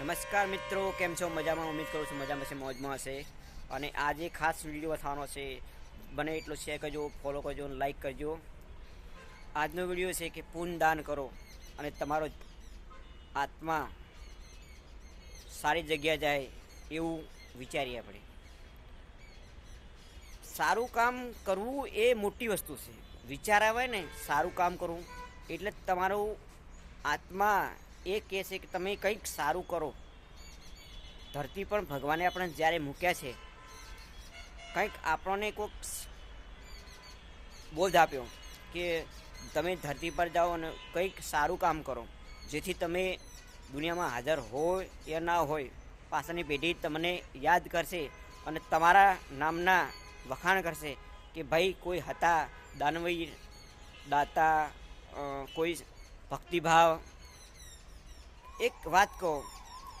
નમસ્કાર મિત્રો, કેમ છો? મજામાં, ઉમેદ કરું છું મજામાં છે, મોજમાં હશે અને આજે ખાસ વીડિયો થવાનો છે. બને એટલો શેર કરજો ફોલો કરજો અને લાઈક કરજો. આજનો વીડિયો છે કે પૂન દાન કરો. અને તમારો આત્મા સારી જગ્યા જાય એવું વિચારીએ આપણે. સારું કામ કરવું એ મોટી વસ્તુ છે. વિચાર આવે ને, સારું કામ કરવું. એટલે તમારું આત્મા એ કહે છે કે તમે કંઈક સારું કરો. ધરતી પર ભગવાને આપણે જ્યારે મૂક્યા છે, કંઈક આપણને કોઈક બોધ આપ્યો કે તમે ધરતી પર જાઓ અને કંઈક સારું કામ કરો. જેથી તમે દુનિયામાં હાજર હોય કે ના હોય, પાછળની પેઢી તમને યાદ કરશે અને તમારા નામના વખાણ કરશે કે ભાઈ કોઈ હતા દાનવીર, દાતા કોઈ ભક્તિભાવ એક વાત કહો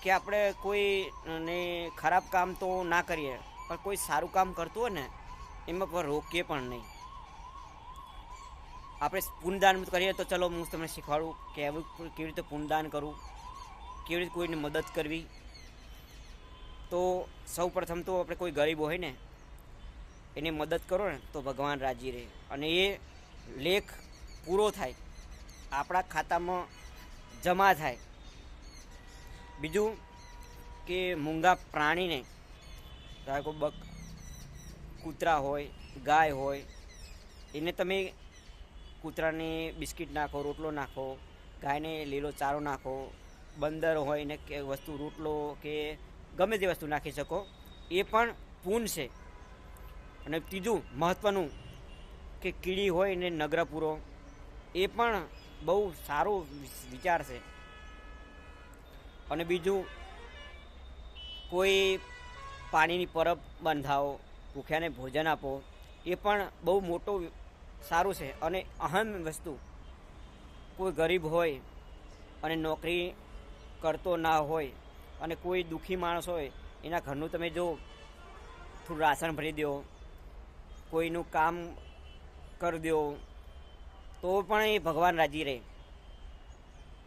કે આપણે કોઈને ખરાબ કામ તો ના કરીએ, પણ કોઈ સારું કામ કરતું હોય ને, એમાં પણ રોકીએ પણ નહીં. આપણે પૂનદાન કરીએ તો ચલો હું તમને શીખવાડું કે કેવી રીતે પૂનદાન કરવું, કેવી રીતે કોઈને મદદ કરવી. તો સૌ પ્રથમ તો આપણે કોઈ ગરીબ હોય ને, એની મદદ કરો ને, તો ભગવાન રાજી રહે. અને એ લેખ પૂરો થાય, આપણા ખાતામાં જમા થાય. બીજું કે મૂંગા પ્રાણીને ધારો બક, કૂતરા હોય, ગાય હોય, એને તમે કૂતરાને બિસ્કિટ નાખો, રોટલો નાખો, ગાયને લીલો ચારો નાખો, બંદર હોય એને કે વસ્તુ, રોટલો કે ગમે તે વસ્તુ નાખી શકો, એ પણ પૂન છે. અને ત્રીજું મહત્ત્વનું કે કીડી હોય ને નગરા પૂરો એ પણ બહુ સારો વિચાર છે. અને બીજું, કોઈ પાણીની પરબ બંધાવો, ભૂખ્યાને ભોજન આપો, એ પણ બહુ મોટો સારું છે. અને અહમ વસ્તુ, કોઈ ગરીબ હોય અને નોકરી કરતો ના હોય અને કોઈ દુઃખી માણસ હોય, એના ઘરનું તમે જો થોડું રાશન ભરી દો, કોઈનું કામ કરી દો, તો પણ એ ભગવાન રાજી રહે.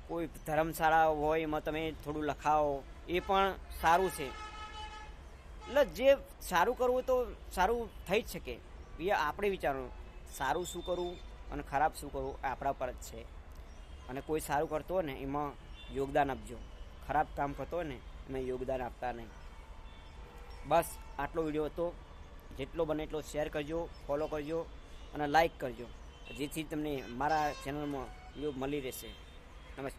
કોઈ ધર્મશાળા હોય, એમાં તમે થોડું લખાવો, એ પણ સારું છે. એટલે જે સારું કરવું તો સારું થઈ જ શકે. એ આપણે વિચારવાનું. સારું શું કરવું અને ખરાબ શું કરવું આપણા પર જ છે. અને કોઈ સારું કરતો હોય ને, એમાં યોગદાન આપજો. ખરાબ કામ કરતો હોય ને, એમાં યોગદાન આપતા નહીં. બસ, આટલો વીડિયો હતો. જેટલો બને એટલો શેર કરજો, ફોલો કરજો અને લાઈક કરજો. જેથી તમને મારા ચેનલમાં વીડિયો મળી રહેશે. નમસ્કાર